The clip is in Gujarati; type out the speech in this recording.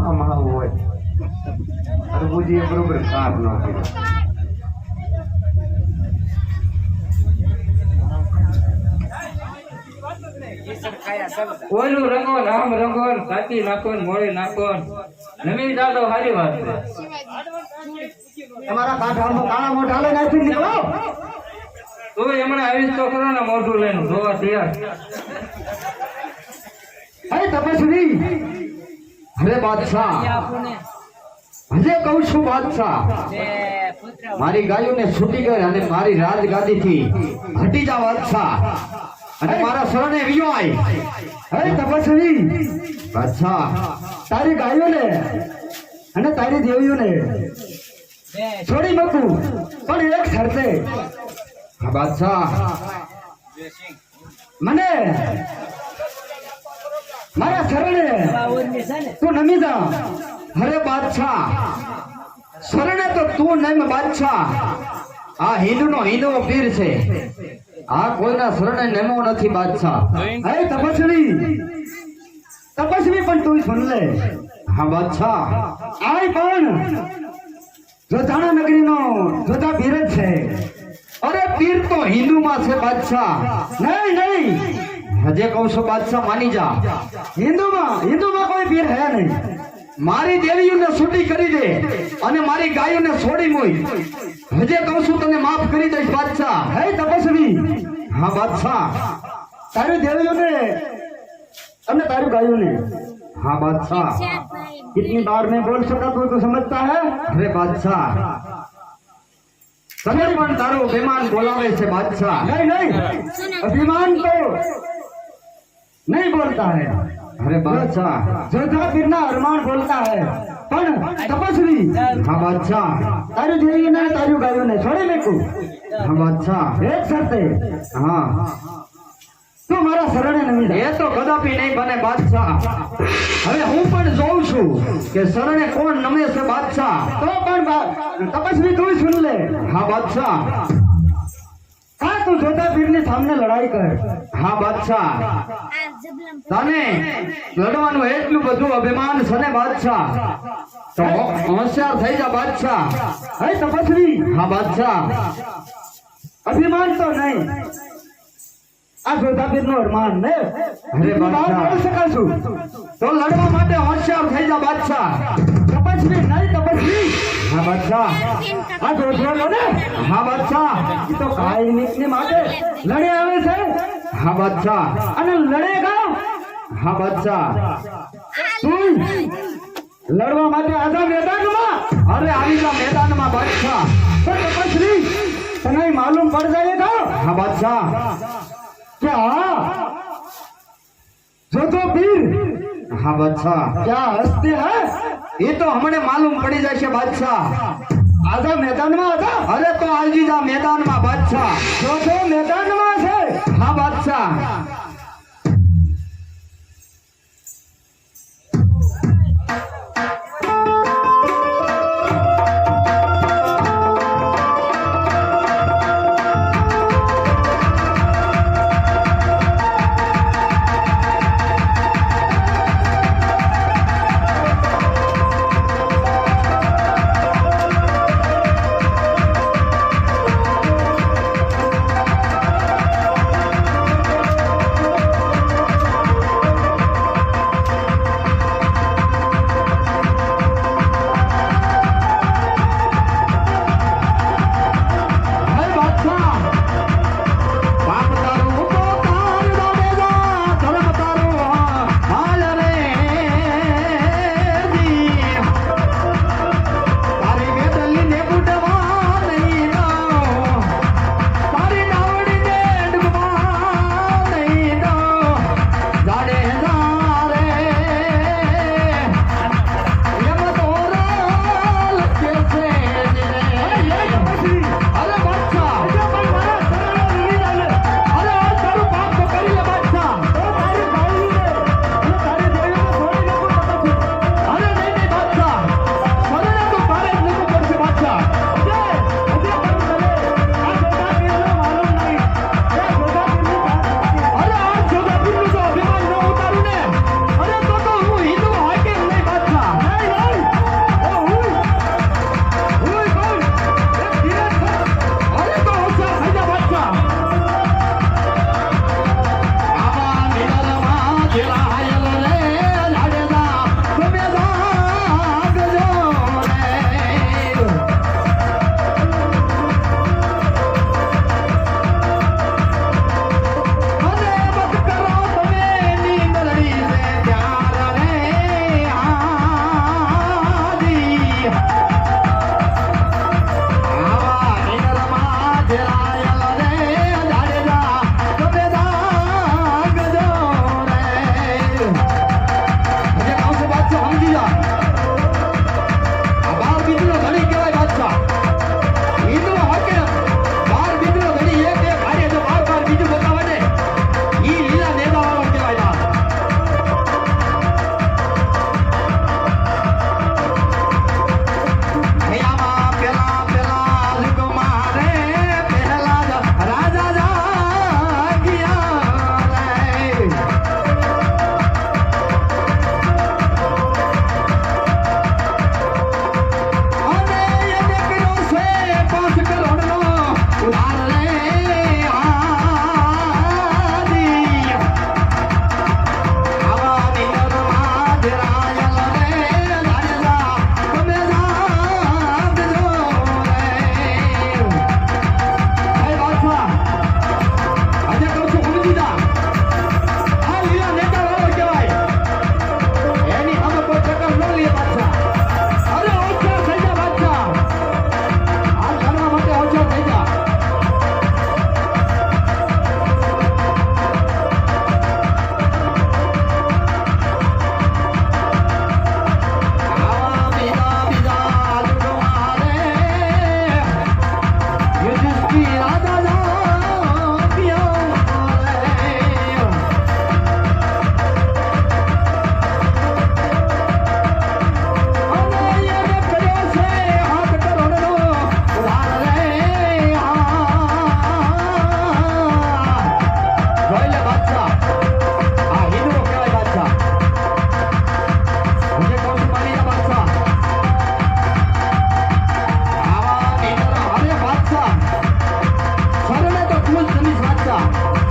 આમાં હોય અરબુજીએ બરોબર કામ ન ઓલું રંગો નામ રંગો ને નાખો મોડી નાખો નમી દાદો સારી વાત છે. તમારા કાંઠામાં કાળા મોઢા લઈને અહીંથી નીકળો. તું હમણાં આવીશ તો ખરો ને મોઢું લઈને જોવા તૈયાર. હે તપસ્વી. અરે બાદશાહ. હજે કહું છું બાદશાહ મારી ગાયોને છૂટી ગઈ અને મારી રાજગાદીથી હટી જા બાદશાહ. અને મારા શરણે વિયો આય. હે તપસ્વી. અચ્છા તારી ગાયોને અને તારી દેવીઓને છોડી મૂકું. પણ એક શરતે. હા બાદશાહ. મને મારા શરણે તું નમી જા. અરે બાદશાહ. શરણે તો તું નમ બાદશાહ. આ હિન્દુનો હિન્દુ પીર છે. આ કોઈના શરણે નમો નથી બાદશાહ. હે તપસ્વી. તપસ્વી પણ તું સુન લે. હા બાદશાહ. આય પણ. જોધાણા નગરીનો જોધા પીર જ છે. અરે પીર તો હિન્દુમાં છે બાદશાહ. નહીં નહીં. હજે કહું છું બાદશાહ માની જા. હિન્દુમાં હિન્દુમાં કોઈ પીર હે નહીં. મારી દેવીઓને છૂટી કરી દે અને મારી ગાયોને છોડી મોઈ હજે કહું છું તને માફ કરી દઈશ બાદશાહ હે તપસ્વી હા બાદશાહ તારી દેવીઓને અને તારી ગાયોને हाँ बादशाह कितनी बार मैं बोल सका तू तो समझता है अरे बादशाह તમે પણ તારો અભિમાન બોલાવે છે બાદશાહ નહીં નહીં અભિમાન તો नहीं बोलता है अरे बादशाह जोधा फिरना अरमान बोलता है પણ તપસ્વી. હા બાદશાહ. તારી દેવીને તારી ગાયોને છોડી મેકું. હા એક શરતે. હા. તું મારા શરણે નમી એ તો કદાપી નહીં બને બાદશાહ. હવે હું પણ જોઉં છું કે શરણે કોણ નમે છે બાદશાહ. તો પણ તપસ્વી તું સુન લે. હા બાદશાહ. હા તું જોતા પીરની સામે લડાઈ કર? હા બાદશાહ. તને લડવાનું એટલું બધું અભિમાન છે ને બાદશાહ? તો હોશિયાર થઈ જા બાદશાહ. હે તપસ્વી? હા બાદશાહ. અભિમાન તો નહીં. આ જોધાપીર નો અરમાન ને? અરે બાદશાહ. તો લડવા માટે હોશિયાર થઈ જા બાદશાહ. તપસ્વી નહીં તપસ્વી. હા બાદશાહ. આ જોધવા લો ને? હા બાદશાહ. તો કાઈ ની માટે લડે આવે છે. હા બાદશાહ. અને લડેગા હા, બાદશાહ. તું લડવા માટે આધા મેદાનમાં? અરે, આવી મેદાનમાં, બાદશાહ. પણ તપસ્વી, તને માલુમ પડ જાય તો? હા, બાદશાહ. કે હા? જો તો પીર. હા, બાદશાહ. ક્યાં હસ્તી હે? એ તો હમણે માલુમ પડી જશે, બાદશાહ. આજા મેદાનમાં હતા? અરે, તો આજી જા મેદાનમાં, બાદશાહ. જો તો મેદાનમાં છે. હા, બાદશાહ. Bye. 아!